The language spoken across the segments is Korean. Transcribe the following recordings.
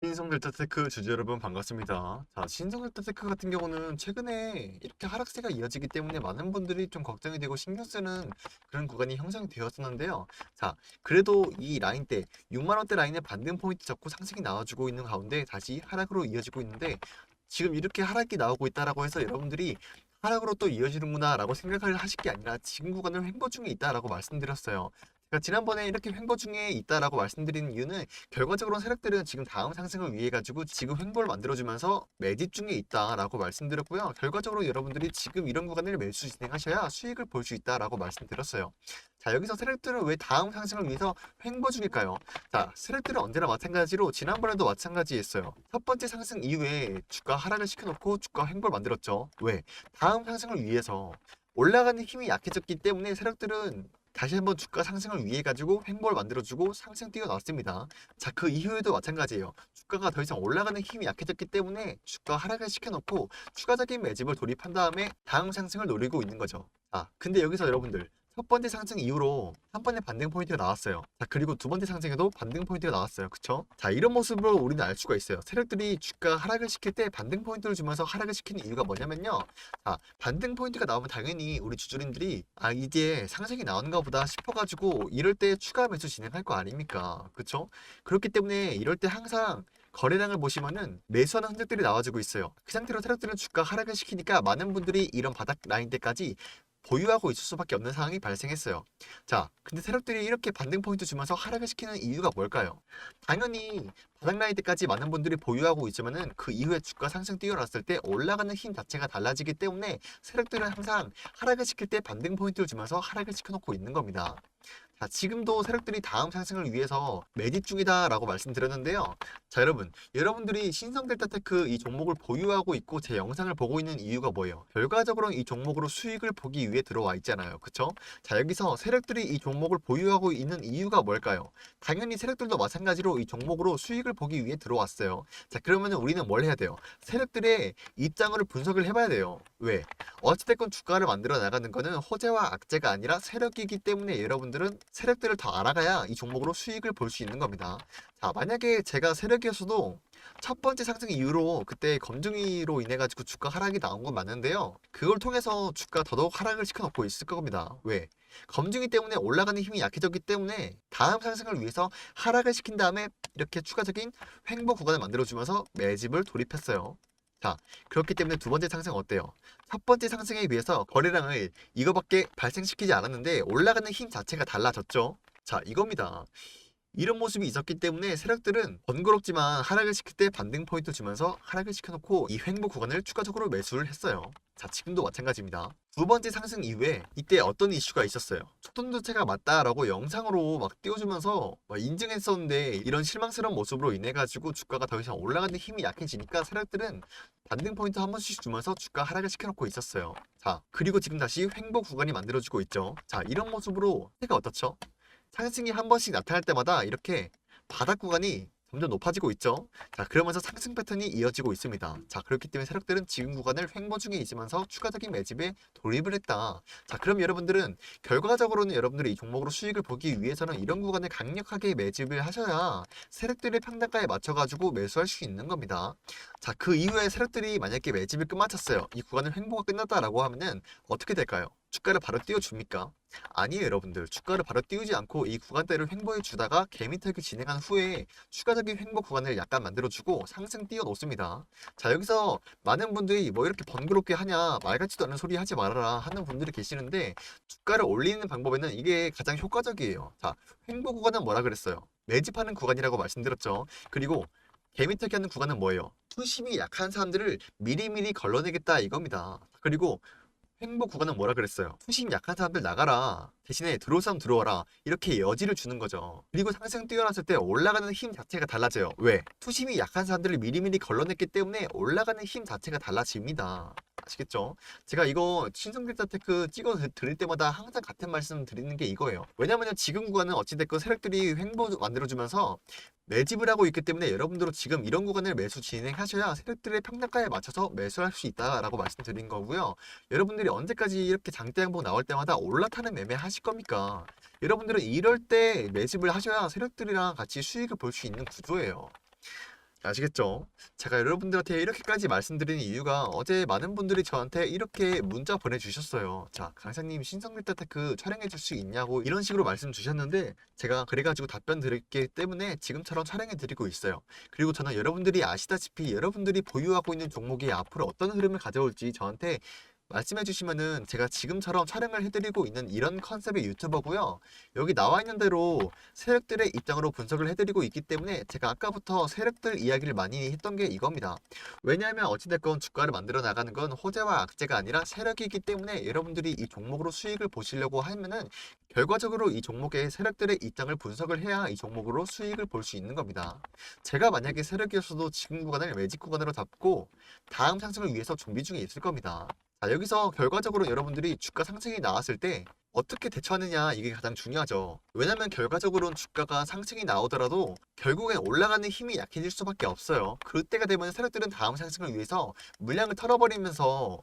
신성 델타 테크 주주 여러분 반갑습니다. 자, 신성 델타 테크 같은 경우는 최근에 이렇게 하락세가 이어지기 때문에 많은 분들이 좀 걱정이 되고 신경 쓰는 그런 구간이 형성이 되었었는데요. 자, 그래도 이 라인대 6만 원대 라인의 반등 포인트 잡고 상승이 나와주고 있는 가운데 다시 하락으로 이어지고 있는데 지금 이렇게 하락이 나오고 있다라고 해서 여러분들이 하락으로 또 이어지는구나 라고 생각을 하실 게 아니라 지금 구간을 횡보 중에 있다라고 말씀드렸어요. 제가 지난번에 이렇게 횡보 중에 있다라고 말씀드리는 이유는 결과적으로 세력들은 지금 다음 상승을 위해 가지고 지금 횡보를 만들어주면서 매집 중에 있다라고 말씀드렸고요. 결과적으로 여러분들이 지금 이런 구간을 매수 진행하셔야 수익을 볼 수 있다라고 말씀드렸어요. 자 여기서 세력들은 왜 다음 상승을 위해서 횡보 중일까요? 자 세력들은 언제나 마찬가지로 지난번에도 마찬가지였어요. 첫 번째 상승 이후에 주가 하락을 시켜놓고 주가 횡보를 만들었죠. 왜? 다음 상승을 위해서 올라가는 힘이 약해졌기 때문에 세력들은 다시 한번 주가 상승을 위해 가지고 횡보를 만들어주고 상승 뛰어났습니다. 자, 그 이후에도 마찬가지예요. 주가가 더 이상 올라가는 힘이 약해졌기 때문에 주가 하락을 시켜놓고 추가적인 매집을 돌입한 다음에 다음 상승을 노리고 있는 거죠. 자, 근데 여기서 여러분들 첫 번째 상승 이후로 한 번의 반등 포인트가 나왔어요. 자, 그리고 두 번째 상승에도 반등 포인트가 나왔어요. 그쵸? 자, 이런 모습으로 우리는 알 수가 있어요. 세력들이 주가 하락을 시킬 때 반등 포인트를 주면서 하락을 시키는 이유가 뭐냐면요. 자, 반등 포인트가 나오면 당연히 우리 주주님들이 아, 이제 상승이 나오는가 보다 싶어가지고 이럴 때 추가 매수 진행할 거 아닙니까? 그쵸? 그렇기 때문에 이럴 때 항상 거래량을 보시면은 매수하는 흔적들이 나와주고 있어요. 그 상태로 세력들은 주가 하락을 시키니까 많은 분들이 이런 바닥 라인 때까지 보유하고 있을 수밖에 없는 상황이 발생했어요. 자, 근데 세력들이 이렇게 반등 포인트 주면서 하락을 시키는 이유가 뭘까요? 당연히 바닥 라인 때까지 많은 분들이 보유하고 있지만은 그 이후에 주가 상승 뛰어났을 때 올라가는 힘 자체가 달라지기 때문에 세력들은 항상 하락을 시킬 때 반등 포인트를 주면서 하락을 시켜놓고 있는 겁니다. 자, 지금도 세력들이 다음 상승을 위해서 매집 중이다라고 말씀드렸는데요. 자, 여러분, 여러분들이 신성델타테크 이 종목을 보유하고 있고 제 영상을 보고 있는 이유가 뭐예요? 결과적으로 이 종목으로 수익을 보기 위해 들어와 있잖아요. 그쵸? 자, 여기서 세력들이 이 종목을 보유하고 있는 이유가 뭘까요? 당연히 세력들도 마찬가지로 이 종목으로 수익을 보기 위해 들어왔어요. 자, 그러면 우리는 뭘 해야 돼요? 세력들의 입장을 분석을 해봐야 돼요. 왜? 어찌됐건 주가를 만들어 나가는 거는 호재와 악재가 아니라 세력이기 때문에 여러분들은 세력들을 더 알아가야 이 종목으로 수익을 볼 수 있는 겁니다. 자, 만약에 제가 세력이었어도 첫 번째 상승 이후로 그때 검증위로 인해 가지고 주가 하락이 나온 건 맞는데요. 그걸 통해서 주가 더더욱 하락을 시켜놓고 있을 겁니다. 왜? 검증위 때문에 올라가는 힘이 약해졌기 때문에 다음 상승을 위해서 하락을 시킨 다음에 이렇게 추가적인 횡보 구간을 만들어주면서 매집을 돌입했어요. 자, 그렇기 때문에 두 번째 상승 어때요? 첫 번째 상승에 비해서 거래량을 이거밖에 발생시키지 않았는데 올라가는 힘 자체가 달라졌죠. 자, 이겁니다. 이런 모습이 있었기 때문에 세력들은 번거롭지만 하락을 시킬 때 반등 포인트 주면서 하락을 시켜놓고 이 횡보 구간을 추가적으로 매수를 했어요. 자, 지금도 마찬가지입니다. 두 번째 상승 이후에 이때 어떤 이슈가 있었어요. 초등도체가 맞다라고 영상으로 막 띄워주면서 막 인증했었는데 이런 실망스러운 모습으로 인해 가지고 주가가 더 이상 올라가는 힘이 약해지니까 세력들은 반등 포인트 한 번씩 주면서 주가 하락을 시켜놓고 있었어요. 자, 그리고 지금 다시 횡보 구간이 만들어지고 있죠. 자, 이런 모습으로 해가 어떻죠? 상승이 한 번씩 나타날 때마다 이렇게 바닥 구간이 점점 높아지고 있죠. 자, 그러면서 상승 패턴이 이어지고 있습니다. 자, 그렇기 때문에 세력들은 지금 구간을 횡보 중에 있으면서 추가적인 매집에 돌입을 했다. 자, 그럼 여러분들은 결과적으로는 여러분들이 이 종목으로 수익을 보기 위해서는 이런 구간을 강력하게 매집을 하셔야 세력들의 평단가에 맞춰가지고 매수할 수 있는 겁니다. 자, 그 이후에 세력들이 만약에 매집을 끝마쳤어요. 이 구간을 횡보가 끝났다라고 하면은 어떻게 될까요? 주가를 바로 띄워줍니까? 아니에요, 여러분들. 주가를 바로 띄우지 않고 이 구간대를 횡보해 주다가 개미털기 진행한 후에 추가적인 횡보 구간을 약간 만들어주고 상승 띄워 놓습니다. 자, 여기서 많은 분들이 뭐 이렇게 번거롭게 하냐, 말 같지도 않은 소리 하지 말아라 하는 분들이 계시는데 주가를 올리는 방법에는 이게 가장 효과적이에요. 자, 횡보 구간은 뭐라 그랬어요? 매집하는 구간이라고 말씀드렸죠. 그리고 개미털기 하는 구간은 뭐예요? 투심이 약한 사람들을 미리미리 걸러내겠다 이겁니다. 그리고 횡보 구간은 뭐라 그랬어요? 투심 약한 사람들 나가라. 대신에 사람 들어와라. 이렇게 여지를 주는 거죠. 그리고 상승 뛰어났을 때 올라가는 힘 자체가 달라져요. 왜? 투심이 약한 사람들을 미리미리 걸러냈기 때문에 올라가는 힘 자체가 달라집니다. 아시겠죠? 제가 이거 신성길자 테크 찍어 드릴 때마다 항상 같은 말씀 드리는 게 이거예요. 왜냐면 지금 구간은 어찌됐건 세력들이 횡보 만들어주면서 매집을 하고 있기 때문에 여러분들은 지금 이런 구간을 매수 진행하셔야 세력들의 평단가에 맞춰서 매수할 수 있다라고 말씀드린 거고요. 여러분들이 언제까지 이렇게 장대 양봉 나올 때마다 올라타는 매매 하실 겁니까? 여러분들은 이럴 때 매집을 하셔야 세력들이랑 같이 수익을 볼 수 있는 구조예요. 아시겠죠? 제가 여러분들한테 이렇게까지 말씀드리는 이유가 어제 많은 분들이 저한테 이렇게 문자 보내주셨어요. 자, 강사님 신성밀타 테크 촬영해 줄 수 있냐고 이런 식으로 말씀 주셨는데 제가 그래가지고 답변 드렸기 때문에 지금처럼 촬영해 드리고 있어요. 그리고 저는 여러분들이 아시다시피 여러분들이 보유하고 있는 종목이 앞으로 어떤 흐름을 가져올지 저한테 말씀해 주시면은 제가 지금처럼 촬영을 해드리고 있는 이런 컨셉의 유튜버고요. 여기 나와 있는 대로 세력들의 입장으로 분석을 해드리고 있기 때문에 제가 아까부터 세력들 이야기를 많이 했던 게 이겁니다. 왜냐하면 어찌됐건 주가를 만들어 나가는 건 호재와 악재가 아니라 세력이기 때문에 여러분들이 이 종목으로 수익을 보시려고 하면은 결과적으로 이 종목의 세력들의 입장을 분석을 해야 이 종목으로 수익을 볼 수 있는 겁니다. 제가 만약에 세력이었어도 지금 구간을 매직 구간으로 잡고 다음 상승을 위해서 준비 중에 있을 겁니다. 자, 여기서 결과적으로 여러분들이 주가 상승이 나왔을 때 어떻게 대처하느냐 이게 가장 중요하죠. 왜냐면 결과적으로는 주가가 상승이 나오더라도 결국엔 올라가는 힘이 약해질 수밖에 없어요. 그때가 되면 세력들은 다음 상승을 위해서 물량을 털어버리면서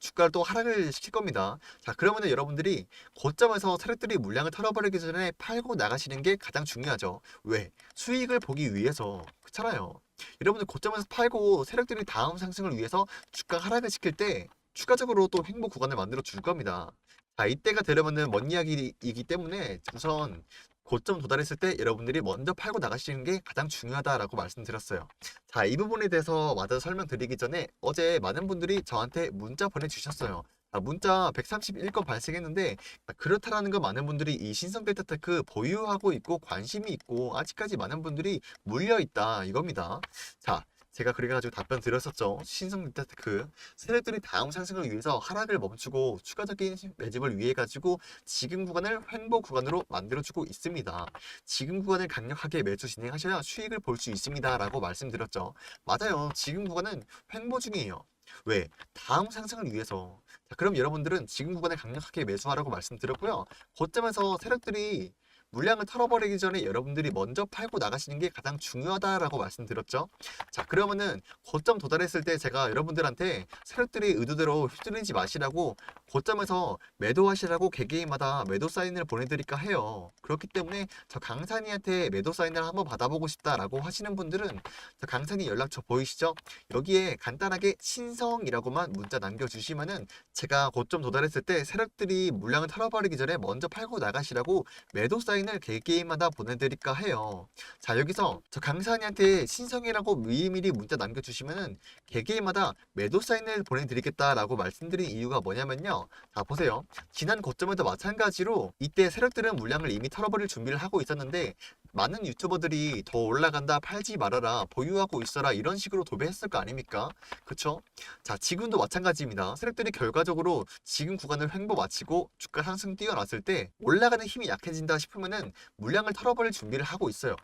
주가를 또 하락을 시킬 겁니다. 자, 그러면 여러분들이 고점에서 세력들이 물량을 털어버리기 전에 팔고 나가시는 게 가장 중요하죠. 왜? 수익을 보기 위해서. 그렇잖아요. 여러분들 고점에서 팔고 세력들이 다음 상승을 위해서 주가 하락을 시킬 때 추가적으로 또 횡보 구간을 만들어 줄 겁니다. 자, 이때가 되려면은 먼 이야기이기 때문에 우선 고점 도달했을 때 여러분들이 먼저 팔고 나가시는 게 가장 중요하다라고 말씀드렸어요. 자, 이 부분에 대해서 마저 설명드리기 전에 어제 많은 분들이 저한테 문자 보내주셨어요. 아, 문자 131건 발생했는데 아, 그렇다라는 건 많은 분들이 이 신성 데이터 테크 보유하고 있고 관심이 있고 아직까지 많은 분들이 물려 있다 이겁니다. 자, 제가 그래가지고 답변 드렸었죠. 신성 립테크 세력들이 다음 상승을 위해서 하락을 멈추고 추가적인 매집을 위해 가지고 지금 구간을 횡보 구간으로 만들어주고 있습니다. 지금 구간을 강력하게 매수 진행하셔야 수익을 볼 수 있습니다 라고 말씀드렸죠. 맞아요. 지금 구간은 횡보 중이에요. 왜? 다음 상승을 위해서. 자, 그럼 여러분들은 지금 구간에 강력하게 매수하라고 말씀드렸고요. 고점에서 세력들이 물량을 털어버리기 전에 여러분들이 먼저 팔고 나가시는 게 가장 중요하다라고 말씀드렸죠. 자, 그러면은 고점 도달했을 때 제가 여러분들한테 세력들이 의도대로 휘둘리지 마시라고 고점에서 매도하시라고 개개인마다 매도 사인을 보내드릴까 해요. 그렇기 때문에 저 강산이한테 매도 사인을 한번 받아보고 싶다라고 하시는 분들은 저 강산이 연락처 보이시죠? 여기에 간단하게 신성이라고만 문자 남겨주시면은 제가 고점 도달했을 때 세력들이 물량을 털어버리기 전에 먼저 팔고 나가시라고 매도 사인 을 개개인마다 보내드릴까 해요. 자 여기서 저 강산이한테 신성이라고 미리미리 문자 남겨주시면은 개개인마다 매도 사인을 보내드리겠다라고 말씀드린 이유가 뭐냐면요. 자 보세요. 지난 고점에도 마찬가지로 이때 세력들은 물량을 이미 털어버릴 준비를 하고 있었는데 많은 유튜버들이 더 올라간다 팔지 말아라 보유하고 있어라 이런 식으로 도배했을 거 아닙니까? 그쵸? 자 지금도 마찬가지입니다. 세력들이 결과적으로 지금 구간을 횡보 마치고 주가 상승 뛰어났을 때 올라가는 힘이 약해진다 싶으면 은 물량을 털어버릴 준비를 하고 있어요.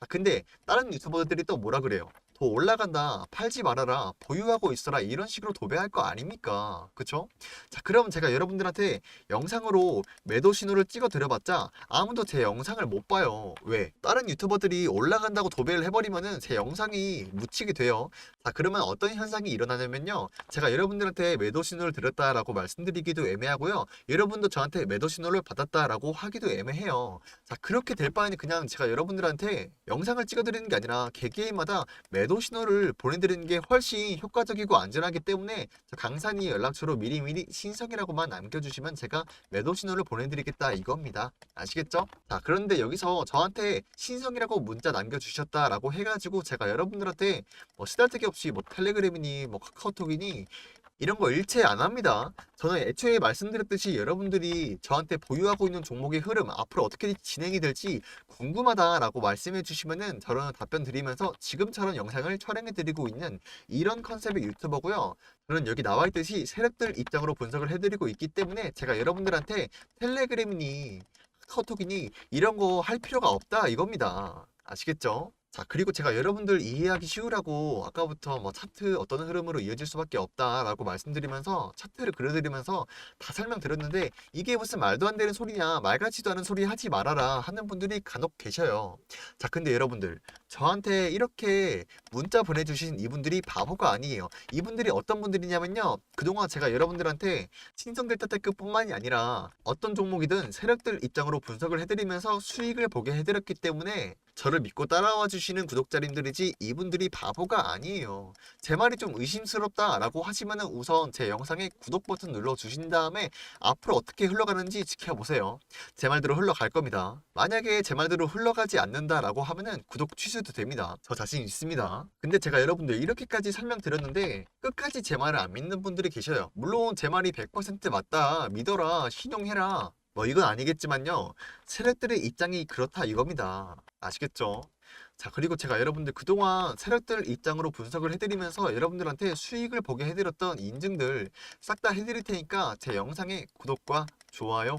자 근데 다른 유튜버들이 또 뭐라 그래요? 더 올라간다 팔지 말아라 보유하고 있어라 이런 식으로 도배할 거 아닙니까? 그쵸? 자 그럼 제가 여러분들한테 영상으로 매도 신호를 찍어 드려봤자 아무도 제 영상을 못 봐요. 왜? 다른 유튜버들이 올라간다고 도배를 해버리면은 제 영상이 묻히게 돼요. 자 그러면 어떤 현상이 일어나냐면요. 제가 여러분들한테 매도 신호를 드렸다라고 말씀드리기도 애매하고요. 여러분도 저한테 매도 신호를 받았다라고 하기도 애매해요. 자 그렇게 될 바에는 그냥 제가 여러분들한테 영상을 찍어 드리는 게 아니라 개개인마다 매도 신호를 보내드리는 게 훨씬 효과적이고 안전하기 때문에 강산이 연락처로 미리미리 신성이라고만 남겨주시면 제가 매도 신호를 보내드리겠다 이겁니다. 아시겠죠? 자 그런데 여기서 저한테 신성이라고 문자 남겨주셨다라고 해가지고 제가 여러분들한테 뭐 쓰잘데기 없이 뭐 텔레그램이니 뭐 카카오톡이니 이런 거 일체 안 합니다. 저는 애초에 말씀드렸듯이 여러분들이 저한테 보유하고 있는 종목의 흐름 앞으로 어떻게 진행이 될지 궁금하다라고 말씀해 주시면은 저는 답변 드리면서 지금처럼 영상을 촬영해 드리고 있는 이런 컨셉의 유튜버고요. 저는 여기 나와 있듯이 세력들 입장으로 분석을 해드리고 있기 때문에 제가 여러분들한테 텔레그램이니 카카오톡이니 이런 거 할 필요가 없다 이겁니다. 아시겠죠? 자, 그리고 제가 여러분들 이해하기 쉬우라고 아까부터 뭐 차트 어떤 흐름으로 이어질 수밖에 없다라고 말씀드리면서 차트를 그려드리면서 다 설명드렸는데 이게 무슨 말도 안 되는 소리냐, 말 같지도 않은 소리 하지 말아라 하는 분들이 간혹 계셔요. 자, 근데 여러분들 저한테 이렇게 문자 보내주신 이분들이 바보가 아니에요. 이분들이 어떤 분들이냐면요. 그동안 제가 여러분들한테 신성 델타 테크뿐만이 아니라 어떤 종목이든 세력들 입장으로 분석을 해드리면서 수익을 보게 해드렸기 때문에 저를 믿고 따라와 주시는 구독자님들이지 이분들이 바보가 아니에요. 제 말이 좀 의심스럽다 라고 하시면은 우선 제 영상에 구독 버튼 눌러 주신 다음에 앞으로 어떻게 흘러가는지 지켜보세요. 제 말대로 흘러갈 겁니다. 만약에 제 말대로 흘러가지 않는다 라고 하면은 구독 취소도 됩니다. 저 자신 있습니다. 근데 제가 여러분들 이렇게까지 설명드렸는데 끝까지 제 말을 안 믿는 분들이 계셔요. 물론 제 말이 100% 맞다, 믿어라, 신용해라. 뭐 이건 아니겠지만요. 세력들의 입장이 그렇다 이겁니다. 아시겠죠? 자, 그리고 제가 여러분들 그동안 세력들 입장으로 분석을 해드리면서 여러분들한테 수익을 보게 해드렸던 인증들 싹 다 해드릴 테니까 제 영상에 구독과 좋아요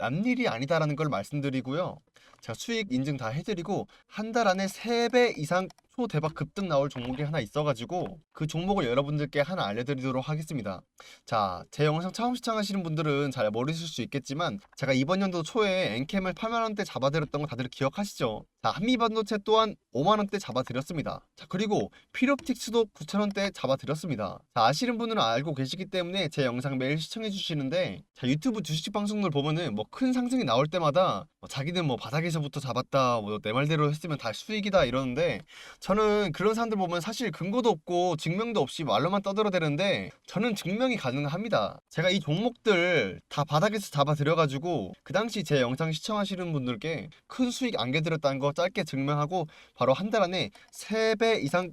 남일이 아니다라는 걸 말씀드리고요. 제가 수익 인증 다 해드리고 한 달 안에 3배 이상 초대박 급등 나올 종목이 하나 있어가지고 그 종목을 여러분들께 하나 알려드리도록 하겠습니다. 자, 제 영상 처음 시청하시는 분들은 잘 모르실 수 있겠지만 제가 이번 연도 초에 엔캠을 8만원대 잡아드렸던 거 다들 기억하시죠? 자, 한미반도체 또한 5만원대 잡아드렸습니다. 자, 그리고 필옵틱스도 9천원대 잡아드렸습니다. 자, 아시는 분은 알고 계시기 때문에 제 영상 매일 시청해 주시는데 자, 유튜브 주식 방송들 보면은 뭐 큰 상승이 나올 때마다 뭐 자기는 뭐 바닥에서부터 잡았다, 뭐 내 말대로 했으면 다 수익이다 이러는데 저는 그런 사람들 보면 사실 근거도 없고 증명도 없이 말로만 떠들어대는데 저는 증명이 가능합니다. 제가 이 종목들 다 바닥에서 잡아들여가지고 그 당시 제 영상 시청하시는 분들께 큰 수익 안겨드렸다는 거 짧게 증명하고 바로 한 달 안에 3배 이상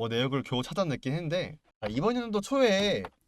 뭐 내역을 겨우 찾아냈긴 했는데 자, 이번 연도 초에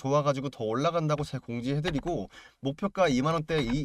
좋아가지고 더 올라간다고 제가 공지해드리고 목표가 2만원대 이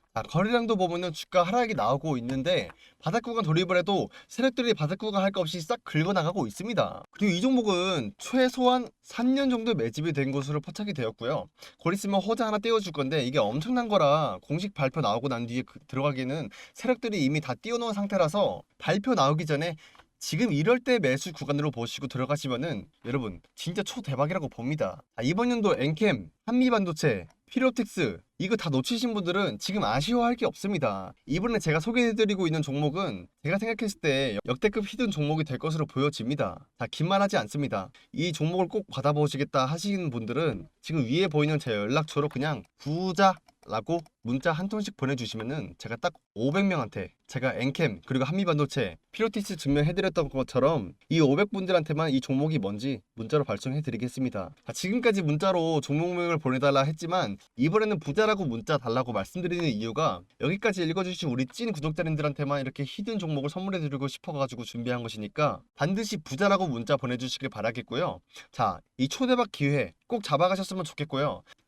자, 거래량도 보면은 주가 하락이 나오고 있는데 바닥 구간 돌입을 해도 세력들이 바닥 구간 할거 없이 싹 긁어 나가고 있습니다. 그리고 이 종목은 최소한 3년 정도 매집이 된 것으로 포착이 되었고요. 곧 있으면 호재 하나 떼어줄 건데 이게 엄청난 거라 공식 발표 나오고 난 뒤에 그- 들어가기는 세력들이 이미 다 띄워놓은 상태라서 발표 나오기 전에 지금 이럴 때 매수 구간으로 보시고 들어가시면은 여러분 진짜 초대박이라고 봅니다. 아, 이번 연도 엔캠, 한미반도체, 피로텍스 이거 다 놓치신 분들은 지금 아쉬워할 게 없습니다. 이번에 제가 소개해드리고 있는 종목은 제가 생각했을 때 역대급 히든 종목이 될 것으로 보여집니다. 자, 긴말하지 않습니다. 이 종목을 꼭 받아보시겠다 하시는 분들은 지금 위에 보이는 제 연락처로 그냥 부자 라고 문자 한 통씩 보내주시면은 제가 딱 500명한테 제가 엔캠 그리고 한미반도체 피로티스 증명해드렸던 것처럼 이 500분들한테만 이 종목이 뭔지 문자로 발송해드리겠습니다. 자, 지금까지 문자로 종목명을 보내달라 했지만 이번에는 부자라고 문자 달라고 말씀드리는 이유가 여기까지 읽어주신 우리 찐 구독자님들한테만 이렇게 히든 종목을 선물해드리고 싶어가지고 준비한 것이니까 반드시 부자라고 문자 보내주시길 바라겠고요. 자, 이 초대박 기회 꼭 잡아가셨으면 좋겠고요.